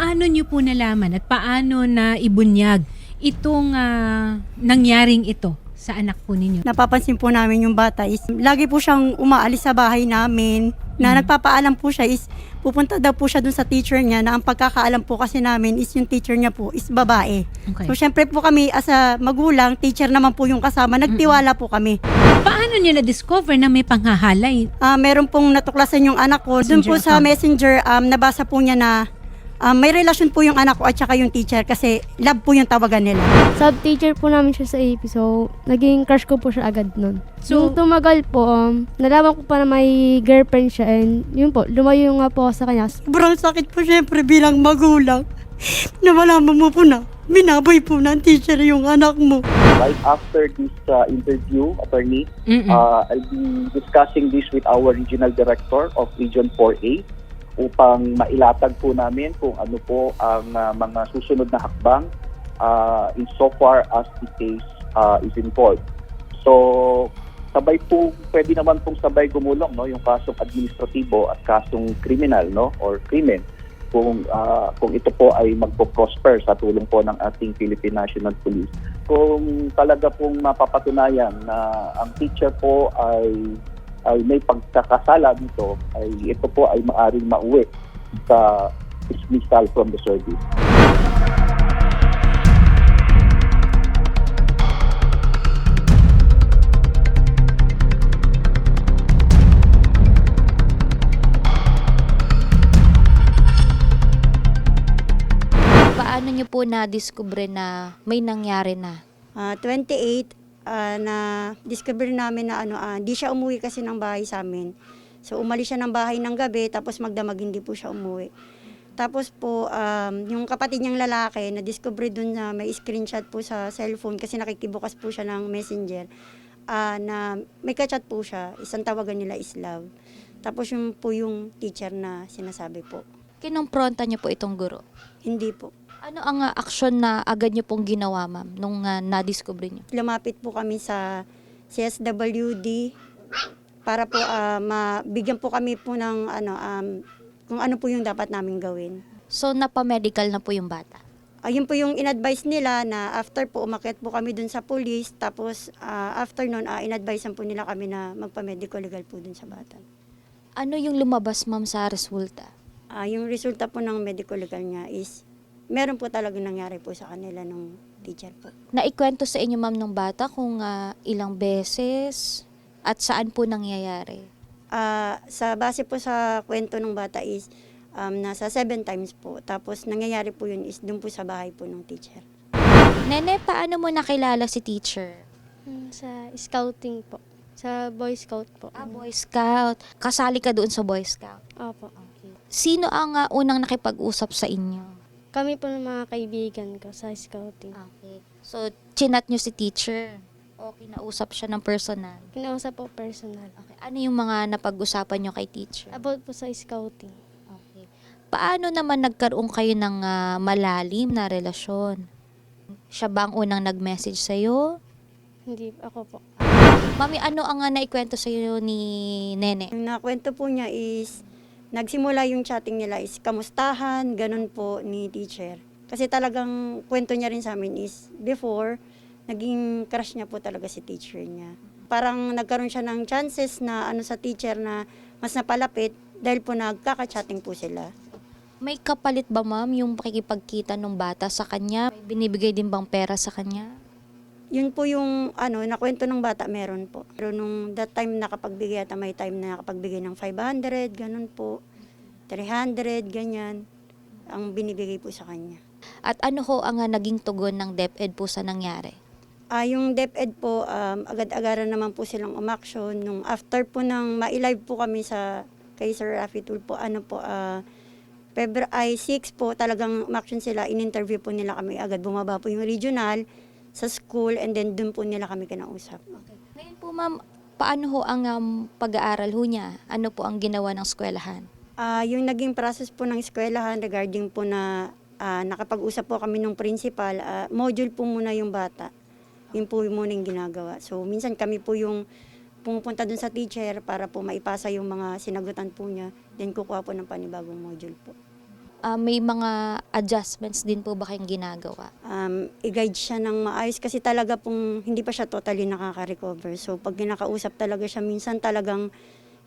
Paano niyo po nalaman at paano na ibunyag itong ah, nangyaring ito sa anak po ninyo? Napapansin po namin yung bata is lagi po siyang umaalis sa bahay namin na nagpapaalam po siya is pupunta daw po siya dun sa teacher niya na ang pagkakaalam po kasi namin is yung teacher niya po is babae. Okay. So syempre po kami as a magulang, teacher naman po yung kasama, nagtiwala po kami. Paano niyo na-discover na may panghahalay? Ah, meron pong natuklasan yung anak ko. Doon po Messenger sa account. messenger, um, nabasa po niya na um, may relasyon po yung anak ko at saka yung teacher kasi love po yung tawagan nila. Sub-teacher po namin siya sa AP, so naging crush ko po siya agad nun. So- Nung tumagal po, um, nalaman ko pa na may girlfriend siya and yun po, lumayo nga po ako sa kanya. Sobrang sakit po syempre bilang magulang na malaman mo po na binaboy po ng teacher yung anak mo. Right after this uh, interview, attorney, Mm-mm. uh, I'll be discussing this with our regional director of Region 4A upang mailatag po namin kung ano po ang uh, mga susunod na hakbang uh, insofar as the case uh, is involved. So, sabay po, pwede naman pong sabay gumulong no, yung kasong administratibo at kasong criminal no, or krimen kung ah, kung ito po ay magpo-prosper sa tulong po ng ating Philippine National Police. Kung talaga pong mapapatunayan na ang teacher po ay ay may pagkakasala dito, ay ito po ay maaring mauwi sa dismissal from the service. Paano niyo po na-discover na may nangyari na? Ah, 28 ah, na discover namin na ano ah, di siya umuwi kasi ng bahay sa amin. So umalis siya ng bahay ng gabi tapos magdamag hindi po siya umuwi. Tapos po um, yung kapatid niyang lalaki na discover dun na may screenshot po sa cellphone kasi nakikibukas po siya ng messenger ah, na may kachat po siya. Isang tawagan nila is love. Tapos yung po yung teacher na sinasabi po. Kinumpronta niyo po itong guro. Hindi po. Ano ang ah, aksyon na agad niyo pong ginawa, ma'am, nung ah, na-discover niyo? lumapit po kami sa CSWD para po ah, mabigyan po kami po ng ano um, kung ano po yung dapat namin gawin. So, napamedical na po yung bata. Ayun po yung in-advise nila na after po umakyat po kami dun sa police tapos ah, after nun uh, in-advisean po nila kami na magpa-medical legal po dun sa bata. Ano yung lumabas, ma'am, sa resulta? Ah, yung resulta po ng medical legal niya is meron po talaga nangyari po sa kanila nung teacher po. Naikwento sa inyo, ma'am, ng bata kung ah, ilang beses at saan po nangyayari? Ah, sa base po sa kwento ng bata is um, nasa seven times po. Tapos nangyayari po yun is dun po sa bahay po ng teacher. Nene, paano mo nakilala si teacher? Hmm, Sa scouting po. Sa Boy Scout po. Ah, Boy Scout. Kasali ka doon sa Boy Scout. Opo. Sino ang ah, unang nakipag-usap sa inyo? Kami po ng mga kaibigan ko sa scouting. Okay. So, chinat nyo si teacher? O kinausap siya ng personal? Kinausap po personal. Okay. Ano yung mga napag-usapan nyo kay teacher? About po sa scouting. Okay. Paano naman nagkaroon kayo ng ah, malalim na relasyon? Siya ba ang unang nag-message sa'yo? Hindi, ako po. Mami, ano ang uh, naikwento sa'yo ni Nene? Yung nakwento po niya is nagsimula yung chatting nila is kamustahan, ganun po ni teacher. Kasi talagang kwento niya rin sa amin is before, naging crush niya po talaga si teacher niya. Parang nagkaroon siya ng chances na ano sa teacher na mas napalapit dahil po nagkaka-chatting po sila. May kapalit ba, ma'am, yung pakikipagkita ng bata sa kanya? May binibigay din bang pera sa kanya? Yun po yung ano, nakwento ng bata meron po. Pero nung that time nakapagbigay at may time na nakapagbigay ng 500, ganun po. 300, ganyan. Ang binibigay po sa kanya. At ano ho ang ah, naging tugon ng DepEd po sa nangyari? Ah, yung DepEd po, um, agad-agaran naman po silang umaksyon. Nung after po nang ma-live po kami sa kay Sir Rafi Tul po, ano po, ah, February 6 po, talagang umaksyon sila. In-interview po nila kami agad. Bumaba po yung regional sa school and then dun po nila kami kinausap. Ngayon po, ma'am, paano ho ang um, pag-aaral ho niya? Ano po ang ginawa ng eskwelahan? Ah, yung naging process po ng eskwelahan regarding po na ah, nakapag-usap po kami ng principal, ah, module po muna yung bata. Yun po yung muna yung ginagawa. So, minsan kami po yung pumupunta dun sa teacher para po maipasa yung mga sinagutan po niya. Then, kukuha po ng panibagong module po. Ah, may mga adjustments din po ba kayong ginagawa? um, i-guide siya ng maayos kasi talaga pong hindi pa siya totally nakaka-recover. So pag kinakausap talaga siya, minsan talagang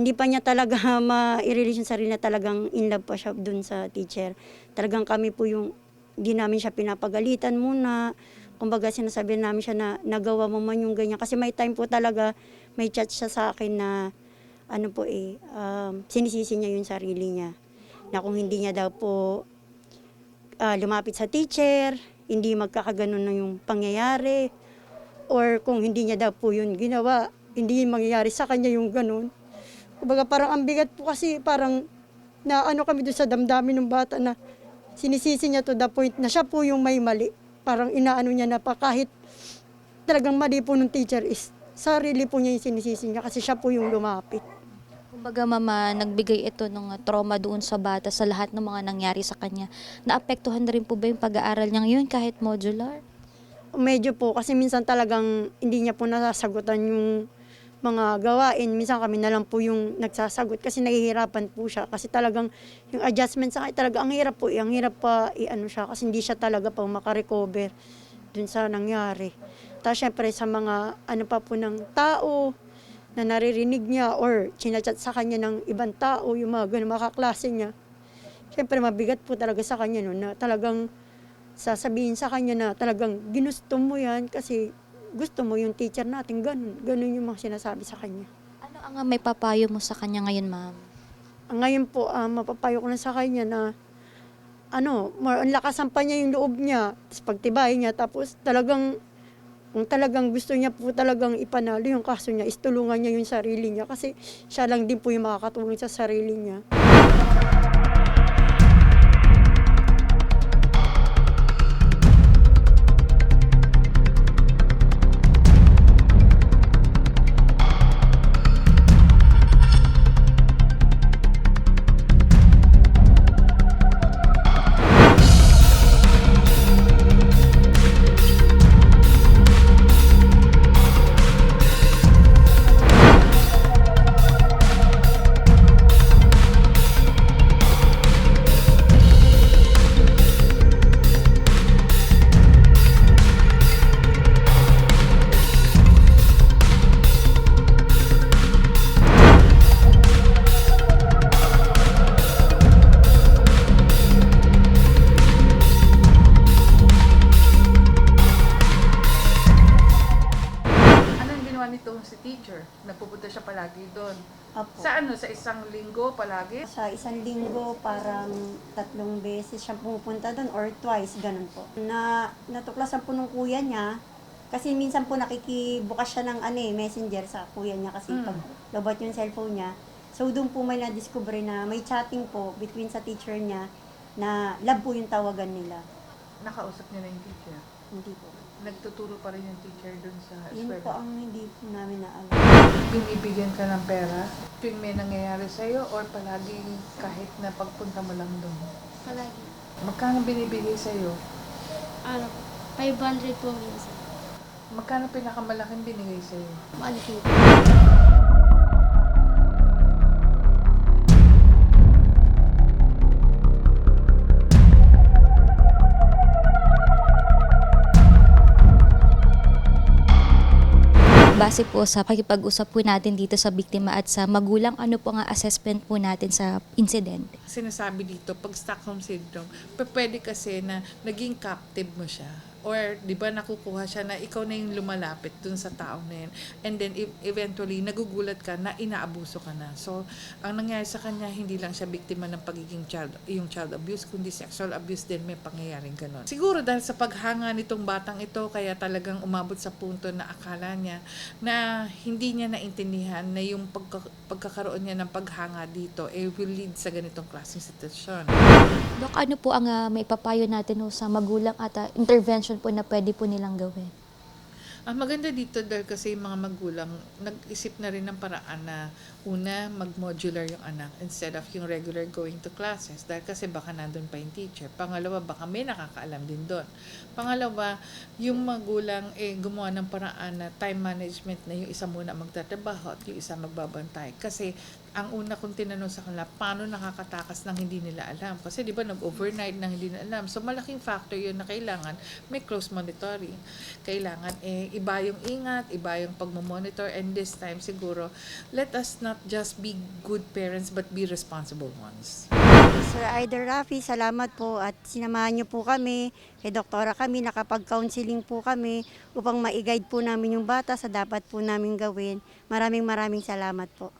hindi pa niya talaga ma-release yung sarili na talagang in love pa siya dun sa teacher. Talagang kami po yung, hindi namin siya pinapagalitan muna. Kumbaga sinasabi namin siya na nagawa mo man yung ganyan. Kasi may time po talaga, may chat siya sa akin na ano po eh, um, sinisisi niya yung sarili niya. Na kung hindi niya daw po ah, lumapit sa teacher, hindi magkakaganon na yung pangyayari, or kung hindi niya daw po yun ginawa, hindi mangyayari sa kanya yung ganun. Kumbaga parang ang bigat po kasi parang na ano kami doon sa damdamin ng bata na sinisisi niya to the point na siya po yung may mali. Parang inaano niya na pa kahit talagang mali po ng teacher is sarili po niya yung sinisisi niya kasi siya po yung lumapit. Kumbaga mama, nagbigay ito ng uh, trauma doon sa bata sa lahat ng mga nangyari sa kanya. Naapektuhan na rin po ba yung pag-aaral niya ngayon kahit modular? Medyo po, kasi minsan talagang hindi niya po nasasagutan yung mga gawain. Minsan kami na lang po yung nagsasagot kasi nahihirapan po siya. Kasi talagang yung adjustment sa kanya, talaga ang hirap po. Ang hirap pa i-ano siya kasi hindi siya talaga pa makarecover dun sa nangyari. Tapos syempre sa mga ano pa po ng tao na naririnig niya or chinachat sa kanya ng ibang tao, yung mga ganun, mga kaklase niya. Syempre mabigat po talaga sa kanya no, na talagang sasabihin sa kanya na talagang ginusto mo yan kasi gusto mo yung teacher natin, ganun. Ganun yung mga sinasabi sa kanya. Ano ang uh, may papayo mo sa kanya ngayon, ma'am? Ngayon po, ah, mapapayo ko na sa kanya na ano, more on lakasan pa niya yung loob niya, tapos pagtibayin niya, tapos talagang kung talagang gusto niya po talagang ipanalo yung kaso niya, is tulungan niya yung sarili niya kasi siya lang din po yung makakatulong sa sarili niya. Apo. Sa ano? Sa isang linggo palagi? Sa isang linggo, parang tatlong beses siya pumupunta doon or twice, ganun po. Na natuklasan po nung kuya niya, kasi minsan po nakikibukas siya ng ano eh, messenger sa kuya niya kasi Mm. pag lobot yung cellphone niya. So doon po may na-discover na may chatting po between sa teacher niya na love po yung tawagan nila. Nakausap niya na yung teacher. Hindi po. Nagtuturo pa rin yung teacher doon sa Yun po ang hindi po namin naalam. Binibigyan ka ng pera tuwing may nangyayari sa'yo or palagi kahit na pagpunta mo lang doon? Palagi. Magkano binibigay sa'yo? Ano po, 500 po minsan. Magkano pinakamalaking binigay sa'yo? Malaki Base po sa pakipag-usap po natin dito sa biktima at sa magulang, ano po ang assessment po natin sa incident? Sinasabi dito, pag Stockholm Syndrome, pwede kasi na naging captive mo siya. Or, di ba, nakukuha siya na ikaw na yung lumalapit dun sa tao na yun. And then, e- eventually, nagugulat ka na inaabuso ka na. So, ang nangyari sa kanya, hindi lang siya biktima ng pagiging child, yung child abuse, kundi sexual abuse din may pangyayaring ganon. Siguro dahil sa paghanga nitong batang ito, kaya talagang umabot sa punto na akala niya na hindi niya naintindihan na yung pagka- pagkakaroon niya ng paghanga dito eh will lead sa ganitong klaseng sitwasyon. Dok, ano po ang uh, may papayo natin ho sa magulang at uh, intervention po na pwede po nilang gawin? Ang maganda dito dahil kasi yung mga magulang nag-isip na rin ng paraan na una, mag-modular yung anak instead of yung regular going to classes dahil kasi baka nandun pa yung teacher. Pangalawa, baka may nakakaalam din doon. Pangalawa, yung magulang eh gumawa ng paraan na time management na yung isa muna magtatrabaho at yung isa magbabantay. Kasi ang una kong tinanong sa kanila, paano nakakatakas ng hindi nila alam? Kasi di ba nag-overnight nang hindi nila alam. So malaking factor yun na kailangan may close monitoring. Kailangan eh, iba yung ingat, iba yung pagmamonitor, and this time siguro, let us not just be good parents but be responsible ones. Sir Aider Rafi, salamat po at sinamahan niyo po kami, kay doktora kami, nakapag-counseling po kami upang ma-guide po namin yung bata sa dapat po namin gawin. Maraming maraming salamat po.